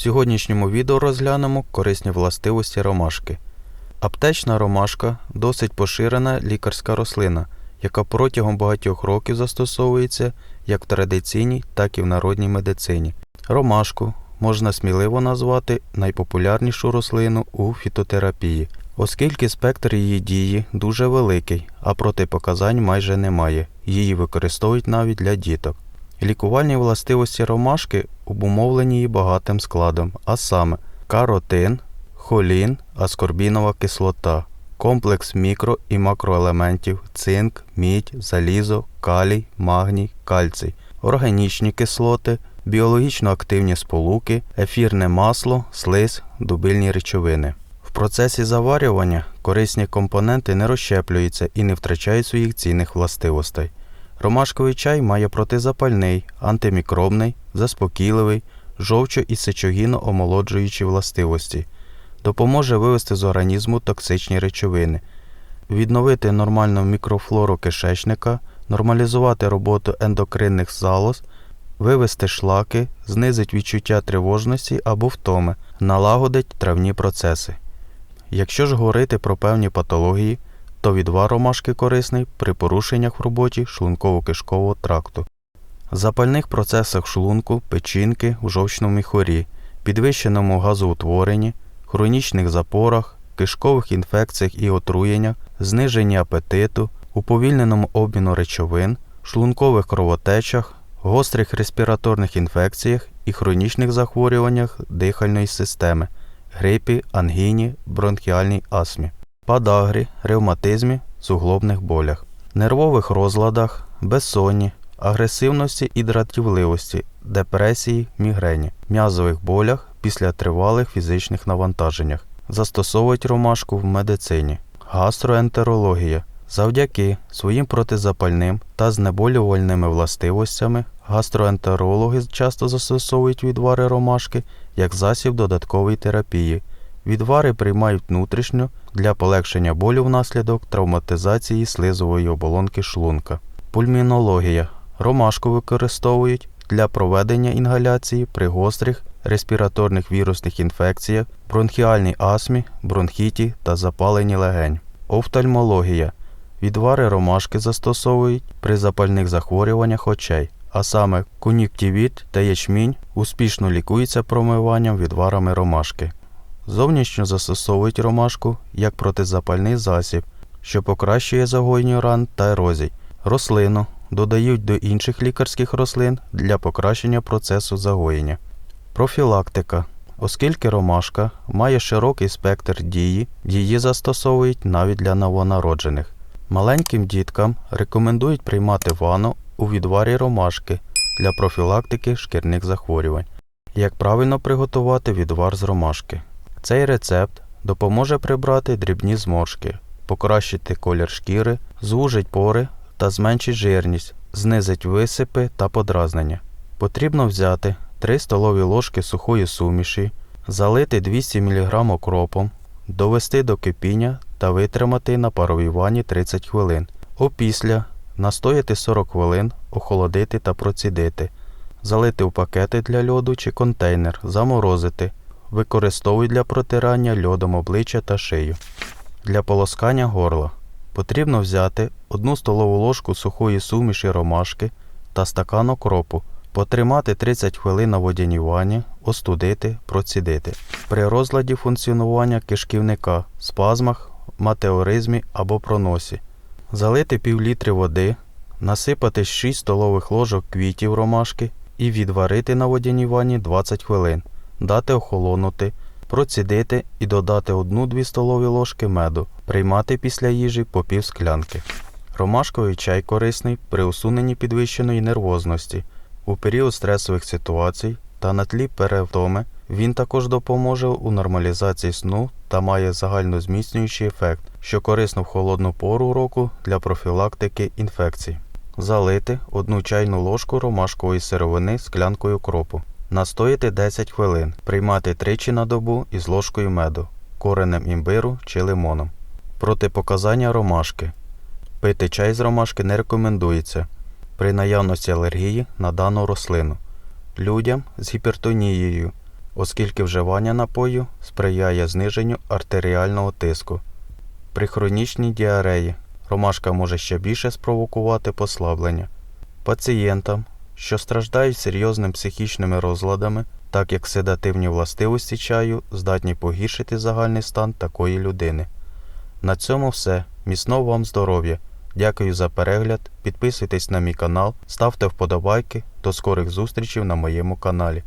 В сьогоднішньому відео розглянемо корисні властивості ромашки. Аптечна ромашка досить поширена лікарська рослина, яка протягом багатьох років застосовується як в традиційній, так і в народній медицині. Ромашку можна сміливо назвати найпопулярнішу рослину у фітотерапії, оскільки спектр її дії дуже великий, а протипоказань майже немає. Її використовують навіть для діток. Лікувальні властивості ромашки обумовлені її багатим складом, а саме каротин, холін, аскорбінова кислота, комплекс мікро і макроелементів, цинк, мідь, залізо, калій, магній, кальцій, органічні кислоти, біологічно активні сполуки, ефірне масло, слиз, дубильні речовини. В процесі заварювання корисні компоненти не розщеплюються і не втрачають своїх цінних властивостей. Ромашковий чай має протизапальний, антимікробний, заспокійливий, жовчо і сечогінно омолоджуючі властивості, допоможе вивести з організму токсичні речовини, відновити нормальну мікрофлору кишечника, нормалізувати роботу ендокринних залоз, вивести шлаки, знизить відчуття тривожності або втоми, налагодить травні процеси. Якщо ж говорити про певні патології, то відвар ромашки корисний при порушеннях в роботі шлунково-кишкового тракту, запальних процесах шлунку, печінки в жовчному міхурі, підвищеному газоутворенні, хронічних запорах, кишкових інфекціях і отруєннях, зниженні апетиту, уповільненому обміну речовин, шлункових кровотечах, гострих респіраторних інфекціях і хронічних захворюваннях дихальної системи, грипі, ангіні, бронхіальній астмі подагрі, ревматизмі, суглобних болях, нервових розладах, безсонні, агресивності і дратівливості, депресії, мігрені, м'язових болях після тривалих фізичних навантаженнях. Застосовують ромашку в медицині, гастроентерологія. Завдяки своїм протизапальним та знеболювальними властивостями гастроентерологи часто застосовують відвари ромашки як засіб додаткової терапії. Відвари приймають внутрішньо для полегшення болю внаслідок травматизації слизової оболонки шлунка. Пульмінологія. Ромашку використовують для проведення інгаляції при гострих респіраторних вірусних інфекціях, бронхіальній астмі, бронхіті та запаленні легень. Офтальмологія. Відвари ромашки застосовують при запальних захворюваннях очей, а саме кон'юктивіт та ячмінь успішно лікуються промиванням відварами ромашки. Зовнішньо застосовують ромашку як протизапальний засіб, що покращує загоєння ран та ерозій. Рослину додають до інших лікарських рослин для покращення процесу загоєння. Профілактика. Оскільки ромашка має широкий спектр дії, її застосовують навіть для новонароджених. Маленьким діткам рекомендують приймати ванну у відварі ромашки для профілактики шкірних захворювань. Як правильно приготувати відвар з ромашки? Цей рецепт допоможе прибрати дрібні зморшки, покращити колір шкіри, звужить пори та зменшить жирність, знизить висипи та подразнення. Потрібно взяти 3 столові ложки сухої суміші, залити 200 мг окропом, довести до кипіння та витримати на паровій ванні 30 хвилин. Опісля настояти 40 хвилин, охолодити та процідити, залити в пакети для льоду чи контейнер, заморозити. Використовують для протирання льодом обличчя та шию. Для полоскання горла потрібно взяти 1 столову ложку сухої суміші ромашки та стакан окропу, потримати 30 хвилин на водяній ванні, остудити, процідити. При розладі функціонування кишківника, спазмах, метеоризмі або проносі. Залити пів літри води, насипати 6 столових ложок квітів ромашки і відварити на водяній ванні 20 хвилин дати охолонути, процідити і додати 1-2 столові ложки меду, приймати після їжі по пів склянки. Ромашковий чай корисний при усуненні підвищеної нервозності у період стресових ситуацій та на тлі перевтоми він також допоможе у нормалізації сну та має загальнозміцнюючий ефект, що корисно в холодну пору року для профілактики інфекцій. Залити 1 чайну ложку ромашкової сировини склянкою кропу. Настояти 10 хвилин, приймати тричі на добу із ложкою меду, коренем імбиру чи лимоном. Протипоказання ромашки. Пити чай з ромашки не рекомендується при наявності алергії на дану рослину. Людям з гіпертонією, оскільки вживання напою сприяє зниженню артеріального тиску. При хронічній діареї ромашка може ще більше спровокувати послаблення. Пацієнтам, що страждають серйозними психічними розладами, так як седативні властивості чаю здатні погіршити загальний стан такої людини. На цьому все. Міцного вам здоров'я! Дякую за перегляд. Підписуйтесь на мій канал, ставте вподобайки. До скорих зустрічей на моєму каналі.